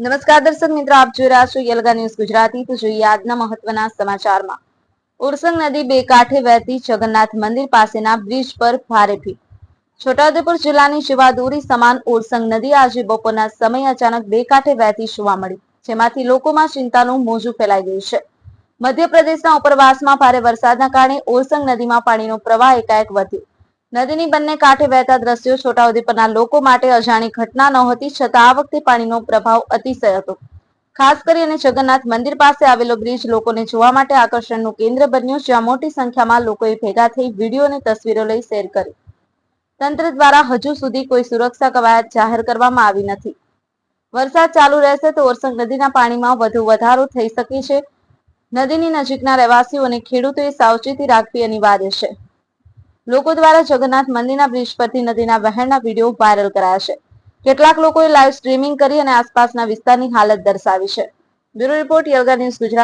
નમસ્કાર દર્શક મિત્રો, આપ જોઈ રહ્યા છો યલગા ન્યૂઝ ગુજરાતી. તો જોઈએ આજના મહત્વના સમાચારમાં. ઉરસંગ નદી બે કાંઠે વહેતી જગન્નાથ મંદિર પાસેના બ્રિજ પર ભારે ભીડ છોટાઉદેપુર જિલ્લાની શિવાદોરી સમાન ઉરસંગ નદી આજે બપોરના સમય અચાનક બે કાંઠે વહેતી જોવા મળી, જેમાંથી લોકોમાં ચિંતાનું મોજું ફેલાઈ ગયું છે. મધ્યપ્રદેશના ઉપરવાસમાં ભારે વરસાદના કારણે ઓરસંગ નદીમાં પાણીનો પ્રવાહ એકાએક વધ્યો. નદીની બંને કાંઠે વહેતા દ્રશ્યો છોટાઉદેપુરના લોકો માટે અજાણી ઘટના નહોતી છતાં આ વખતે પાણીનો પ્રભાવ અતિશય હતો. ખાસ કરીને જગન્નાથ મંદિર પાસે આવેલો બ્રિજ લોકોને જોવા માટે આકર્ષણનું કેન્દ્ર બન્યું, જ્યાં મોટી સંખ્યામાં લોકોએ ભેગા થઈ વીડિયો અને તસવીરો લઈ શેર કરી. તંત્ર દ્વારા હજુ સુધી કોઈ સુરક્ષા કવાયત જાહેર કરવામાં આવી નથી. વરસાદ ચાલુ રહેશે તો ઓરસંગ નદીના પાણીમાં વધુ વધારો થઈ શકે છે. નદીની નજીકના રહેવાસીઓ અને ખેડૂતોએ સાવચેતી રાખવી અનિવાર્ય છે. લોકો દ્વારા જગન્નાથ મંદિરના બ્રિજ પરથી નદીના વહેણના વીડિયો વાયરલ કરાયા છે કેટલાક લોકોએ લાઈવ સ્ટ્રીમિંગ કરી અને આસપાસના વિસ્તારની હાલત દર્શાવી છે. બ્યુરો રિપોર્ટ યલગા ન્યૂઝ ગુજરાત.